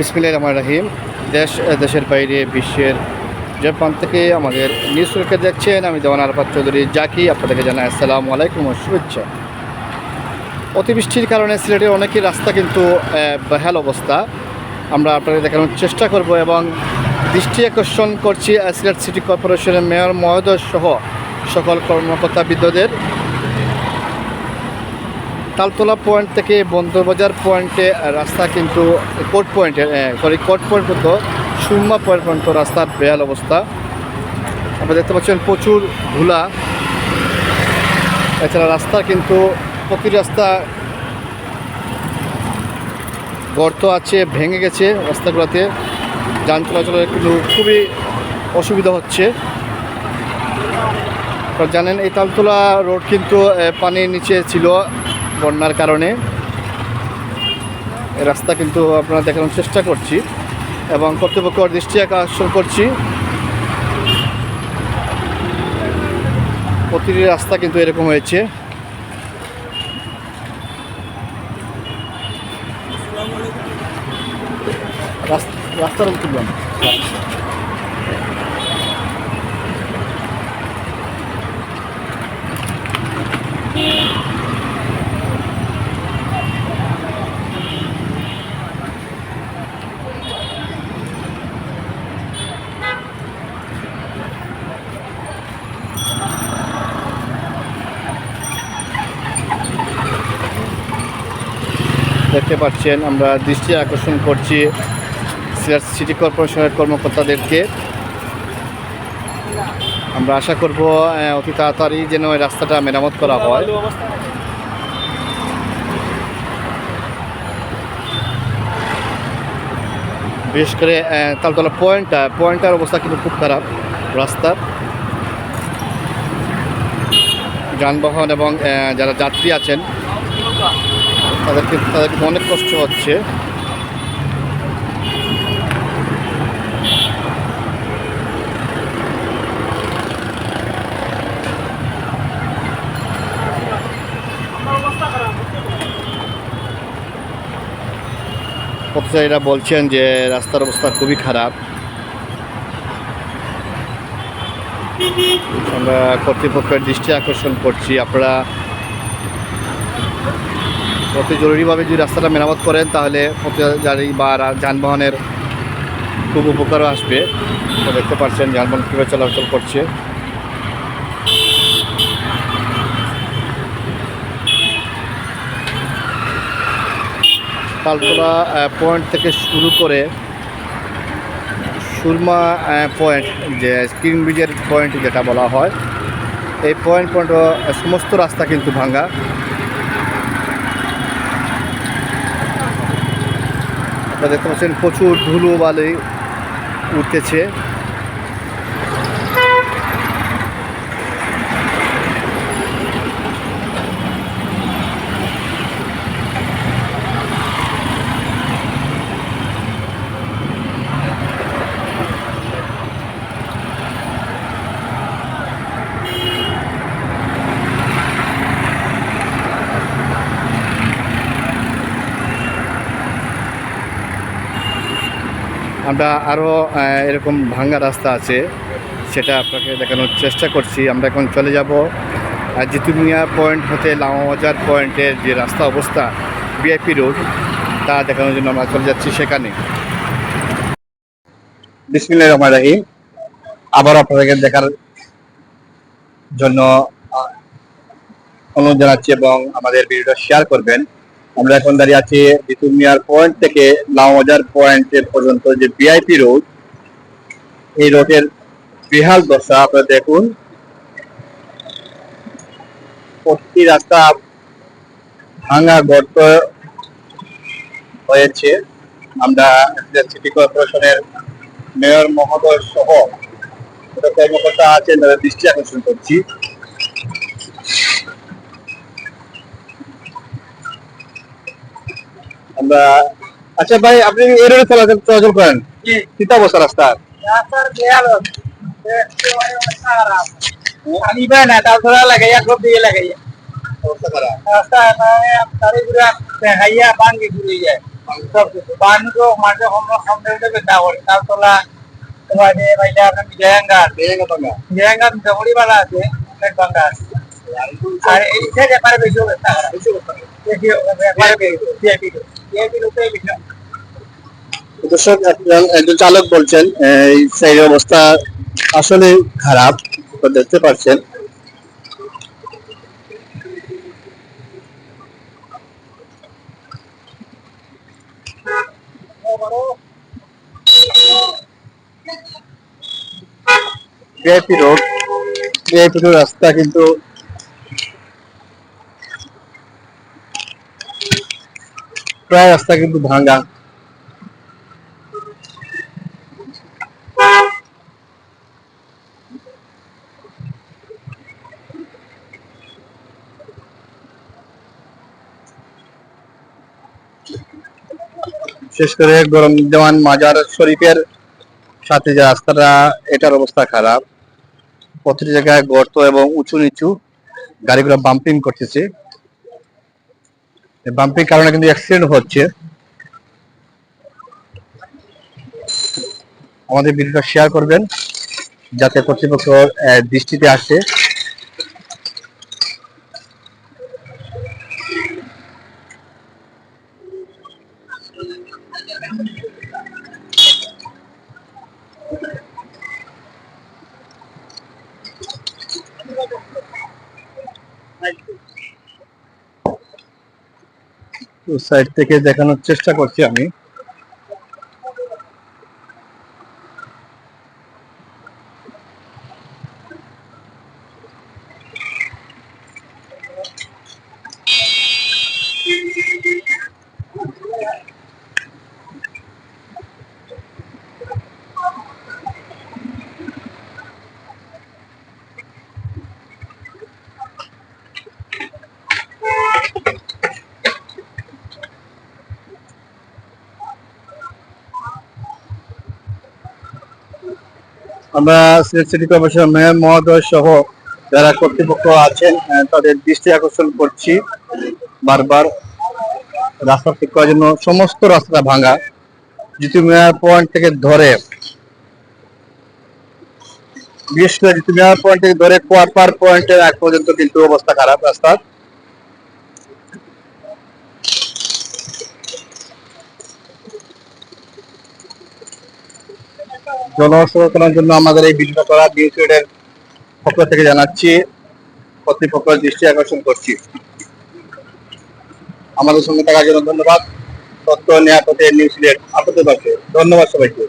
বিসমিল্লাহির রহমানির রহিম। দেশ দেশের বাইরে, বিশ্বের যে প্রান্ত থেকে আমাদের নিউজ দেখছেন আমি দেওয়ান আরফাত চৌধুরী। জাকি, আপনাদেরকে জানাই আসসালামু আলাইকুম ও শুভেচ্ছা। অতিবৃষ্টির কারণে সিলেটের অনেকই রাস্তা কিন্তু বেহাল অবস্থা। আমরা আপনাদের দেখানোর চেষ্টা করব এবং দৃষ্টি আকর্ষণ করছি সিলেট সিটি কর্পোরেশনের মেয়র মহোদয় সহ সকল কর্মকর্তা বিদ্যুতের তালতলা পয়েন্ট থেকে বন্দরবাজার পয়েন্টে রাস্তা কিন্তু কোর্ট পয়েন্টে সরি কোর্ট পয়েন্ট পর্যন্ত, সুরমা পয়েন্ট পর্যন্ত রাস্তার বেহাল অবস্থা। আপনারা দেখতে পাচ্ছেন প্রচুর ধুলা। এছাড়া রাস্তা কিন্তু প্রতি রাস্তা গর্ত আছে, ভেঙে গেছে রাস্তাগুলোতে। যান চলাচলের কিন্তু খুবই অসুবিধা হচ্ছে। জানেন, এই তালতলা রোড কিন্তু পানির নিচে ছিল। বন্যার কারণে রাস্তা কিন্তু আপনারা দেখানোর চেষ্টা করছি এবং কর্তৃপক্ষ দৃষ্টি আকর্ষণ করছি। প্রতিটি রাস্তা কিন্তু এরকম হয়েছে। রাস- রাস্তার তুললাম পাচ্ছেন। আমরা দৃষ্টি আকর্ষণ করছি সিলেট সিটি কর্পোরেশনের কর্মকর্তাদেরকে। আমরা আশা করব অতি তাড়াতাড়ি যেন এই রাস্তাটা মেরামত করা হয়। বিশেষ করে তালতলা পয়েন্টটা, পয়েন্টটার অবস্থা কিন্তু খুব খারাপ রাস্তার যানবাহন এবং যারা যাত্রী আছেন তাদেরকে তাদেরকে অনেক কষ্ট হচ্ছে। পথচারীরা বলছেন যে রাস্তার অবস্থা খুবই খারাপ। আমরা কর্তৃপক্ষের দৃষ্টি আকর্ষণ করছি। আপনারা অতি জরুরিভাবে যদি রাস্তাটা মেরামত করেন, তাহলে পথচারী বা যানবাহনের খুব উপকারও আসবে। দেখতে পাচ্ছেন, যানবাহন কীভাবে চলাচল করছে। তালতলা পয়েন্ট থেকে শুরু করে সুরমা পয়েন্ট যে স্ক্রিন ব্রিজের পয়েন্ট যেটা বলা হয়, এই পয়েন্ট পয়েন্ট সমস্ত রাস্তা কিন্তু ভাঙ্গা আপনারা দেখতে পাচ্ছেন প্রচুর ধুলো বালি উঠতেছে আমরা আরও এরকম ভাঙ্গা রাস্তা আছে, সেটা আপনাকে দেখানোর চেষ্টা করছি। আমরা এখন চলে যাব জিতুমিয়া পয়েন্ট হতে লামাবাজার পয়েন্টের যে রাস্তা অবস্থা বিআইপি রোড, তা দেখানোর জন্য আমরা চলে যাচ্ছি সেখানে। রহমান রাহিম। আবার আপনাদেরকে দেখার জন্য অনুরোধ জানাচ্ছি এবং আমাদের ভিডিওটা শেয়ার করবেন। আমরা এখন দাঁড়িয়ে আছি জিতুল মিয়ার পয়েন্ট থেকে লাউবাজার পয়েন্টের পর্যন্ত যে ভিআইপি রোড এই রোডের বিহাল দশা, আপনারা দেখুন। প্রতি রাস্তা ভাঙা গর্ত হয়েছে। আমরা সিটি কর্পোরেশনের মেয়র মহোদয় সহ কর্মকর্তা আছেন, তাদের দৃষ্টি আকর্ষণ করছি। আমরা আচ্ছা ভাই আপনি এই রোডে চলাচল চলাচল করেন। কিতা অবস্থা রাস্তার রাস্তার বেহাল না তারপরে লাগাইয়া সব দিয়ে লাগাইয়া। রাস্তা তারে দেখাইয়া ভাঙ্গি ঘুরে যায়। সব কিছু। বানু মাঝে হোমরা হোমরা দেবে তাহলে তারতলা যে ভাইটা আপনার জমড়ি বালা আছে অনেক বাঙ্গা আছে। আর এই থেকে পারে বেশি হবে বেশি হবে দর্শক, একজন একজন চালক বলছেন, এই সাইডের অবস্থা আসলে খারাপ দেখতে পাচ্ছেন। ভিআইপি রোড ভিআইপি রোড রাস্তা কিন্তু প্রায় রাস্তা কিন্তু ভাঙা। বিশেষ করে গরম দেওয়ান মাজার শরীফের সাথে যে রাস্তাটা, এটার অবস্থা খারাপ। প্রতিটি জায়গায় গর্ত এবং উঁচু নিচু গাড়িগুলো বাম্পিং করতেছে। বাম্পিং কারণে কিন্তু অ্যাক্সিডেন্ট হচ্ছে। আমাদের ভিডিওটা শেয়ার করবেন যাতে কর্তৃপক্ষ দৃষ্টিতে আসে। সাইড থেকে দেখানোর চেষ্টা করছি আমি। আমরা সিলেট সিটি কর্পোরেশন মেয়র মহোদয় সহ যারা কর্তৃপক্ষ আছেন তাদের দৃষ্টি আকর্ষণ করছি বারবার। রাস্তা ঠিক করার জন্য সমস্ত রাস্তা ভাঙা। জিতু মেয়ার পয়েন্ট থেকে ধরে, বিশেষ করে জিতু মেয়ার পয়েন্ট থেকে ধরে কোয়ারপার পয়েন্টের এক পর্যন্ত কিন্তু অবস্থা খারাপ রাস্তার। জনসচেতনার জন্য আমাদের এই ভিডিওটা করা এর পক্ষ থেকে জানাচ্ছি, কর্তৃপক্ষের দৃষ্টি আকর্ষণ করছি। আমাদের সঙ্গে থাকার জন্য ধন্যবাদ। তথ্য নিরাপদে নিউজ সিলেট আপাতত ধন্যবাদ সবাইকে।